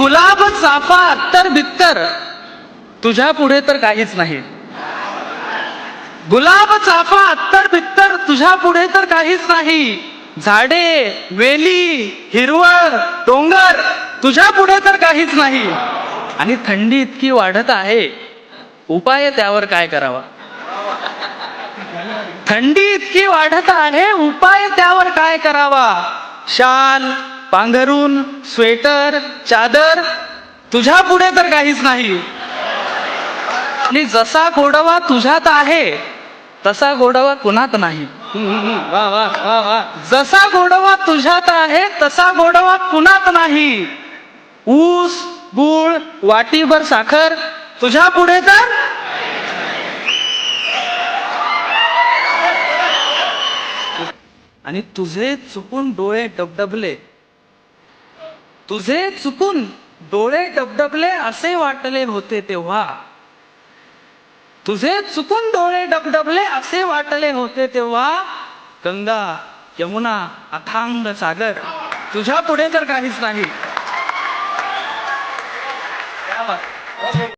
गुलाब चाफा अत्तर बित्तर. तुझ्या पुढे तर काहीच नाही. गुलाब चाफा अत्तर बित्तर तुझ्या पुढे तर काहीच नाही. झाडे वेली हिरवळ डोंगर तुझ्या पुढे तर काहीच नाही. आणि थंडी इतकी वाढत आहे. उपाय त्यावर काय करावा? थंडी इतकी वाढत आहे उपाय त्यावर काय करावा? शाल पांघरून स्वेटर चादर तुझ्या पुढे तर काहीच नाही. आणि जसा गोडवा तुझ्यात आहे तसा गोडवा कुणात नाही. वा वा वा वा. जसा गोडवा तुझ्यात आहे तसा गोडवा कुणात नाही. ऊस गुळ वाटीभर साखर तुझ्या पुढे तर? आणि तुझे चुकून डोळे डबडबले. तुझे चुकून डोळे डबडबले असे वाटले होते तेव्हा. तुझे चुकून डोळे डबडबले असे वाटले होते तेव्हा. गंगा यमुना अथांग सागर तुझ्या पुढे तर काहीच नाही. क्या